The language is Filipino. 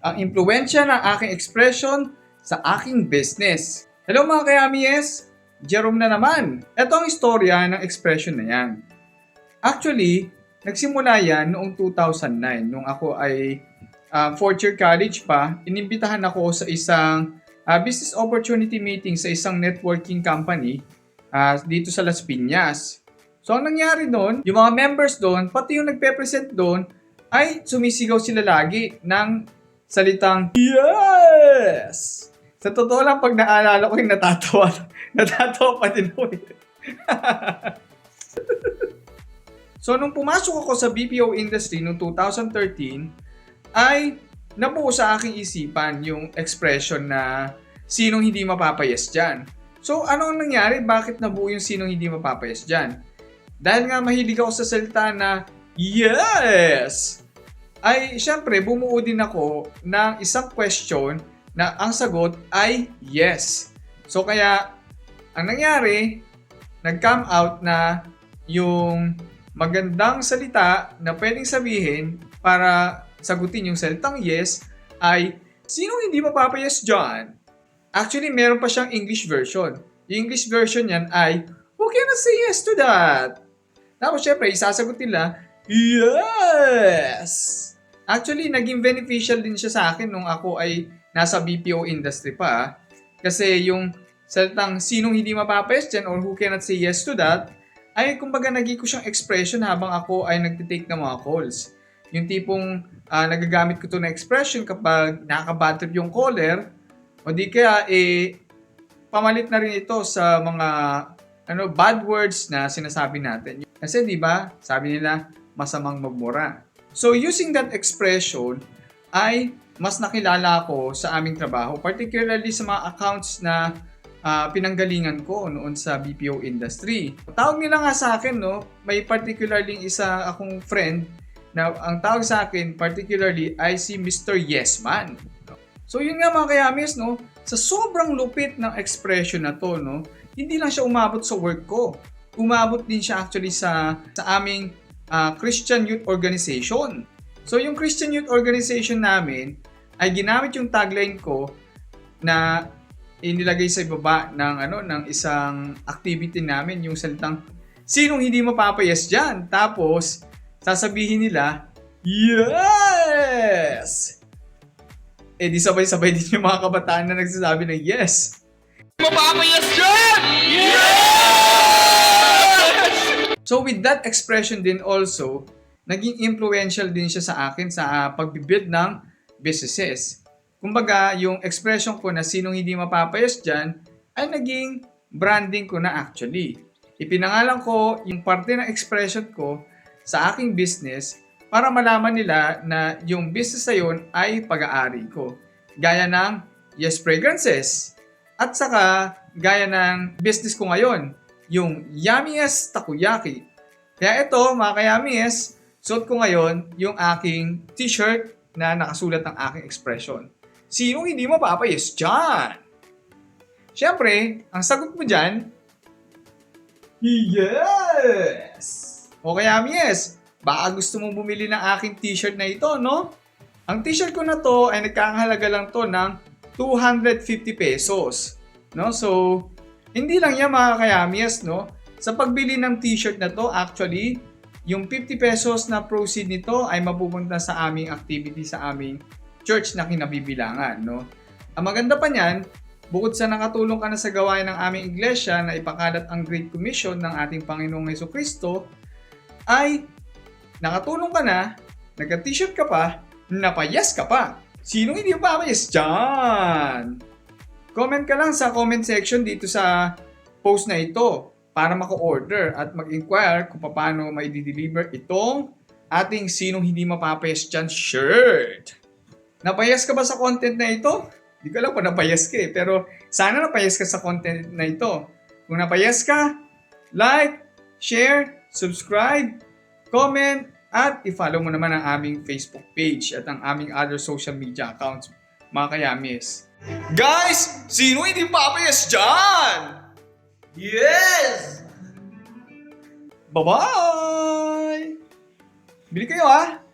Ang impluensya ng aking expression sa aking business. Hello mga kayamies! Jerome na naman. Ito ang istorya ng expression na yan. Actually, nagsimula yan noong 2009 nung ako ay uh, fourth year college pa. Inimbitahan ako sa isang uh, business opportunity meeting sa isang networking company uh, dito sa Las Piñas. So ang nangyari doon, yung mga members doon, pati yung nagpe-present doon, ay sumisigaw sila lagi ng salitang Yes! Sa totoo lang, pag naalala ko yung natatawa, natatawa pa din ako. eh. so, nung pumasok ako sa BPO industry noong 2013, ay nabuo sa aking isipan yung expression na sinong hindi mapapayas dyan. So, ano ang nangyari? Bakit nabuo yung sinong hindi mapapayas dyan? Dahil nga mahilig ako sa salita na Yes! Ay, syempre, bumuo din ako ng isang question na ang sagot ay yes. So, kaya, ang nangyari, nag-come out na yung magandang salita na pwedeng sabihin para sagutin yung salitang yes ay sino hindi mapapayas dyan? Actually, meron pa siyang English version. Yung English version yan ay Who cannot say yes to that? Tapos syempre, isasagot nila, Yes! Actually, naging beneficial din siya sa akin nung ako ay nasa BPO industry pa. ah. Kasi yung salitang sinong hindi mapapayas dyan or who cannot say yes to that, ay kumbaga naging ko siyang expression habang ako ay nagtitake ng mga calls. Yung tipong ah, nagagamit ko to na expression kapag nakaka trip yung caller, o di kaya eh, pamalit na rin ito sa mga ano bad words na sinasabi natin. Kasi 'di ba, sabi nila masamang magmura. So using that expression ay mas nakilala ko sa aming trabaho, particularly sa mga accounts na ah, pinanggalingan ko noon sa BPO industry. Tawag nila nga sa akin, no, may particularly isa akong friend na ang tawag sa akin particularly ay si Mr. Yes Man. So yun nga mga kayamis, no, sa sobrang lupit ng expression na to, no, hindi lang siya umabot sa work ko. Umabot din siya actually sa sa aming ah, Christian Youth Organization. So yung Christian Youth Organization namin ay ginamit yung tagline ko na inilagay sa ibaba ng ano ng isang activity namin yung salitang sinong hindi mapapayas diyan tapos sasabihin nila yes eh di sabay-sabay din yung mga kabataan na nagsasabi ng yes Mapapayas dyan! So with that expression din also, naging influential din siya sa akin sa uh, pagbibuild ng businesses. Kumbaga, yung expression ko na sinong hindi mapapayas dyan, ay naging branding ko na actually. Ipinangalan ko yung parte ng expression ko sa aking business para malaman nila na yung business na yun ay pag-aari ko. Gaya ng Yes Fragrances. At saka, gaya ng business ko ngayon, yung Yummiest Takoyaki. Kaya ito, mga kayamies, suot ko ngayon yung aking t-shirt na nakasulat ng aking expression. Sinong hindi mapapayas dyan? Siyempre, ang sagot mo dyan, Yes! O kaya yes, baka gusto mong bumili ng aking t-shirt na ito, no? Ang t-shirt ko na to ay nagkakahalaga lang to ng 250 pesos. No? So, hindi lang yan mga kayamies, no? Sa pagbili ng t-shirt na to, actually, yung 50 pesos na proceed nito ay mapupunta sa aming activity sa aming church na kinabibilangan, no? Ang maganda pa niyan, bukod sa nakatulong ka na sa gawain ng aming iglesia na ipakalat ang Great Commission ng ating Panginoong Heso Kristo, ay nakatulong ka na, nagka-t-shirt ka pa, napayas ka pa. Sino hindi papayas dyan? Comment ka lang sa comment section dito sa post na ito para mako-order at mag-inquire kung paano may deliver itong ating sinong hindi mapapayas dyan shirt. Napayas ka ba sa content na ito? Hindi ko alam kung napayas ka eh, pero sana napayas ka sa content na ito. Kung napayas ka, like, share, subscribe, comment, at i-follow mo naman ang aming Facebook page at ang aming other social media accounts, mga kayamis. Guys, sino hindi papayas dyan? Yes! Bye-bye! Bili kayo ah!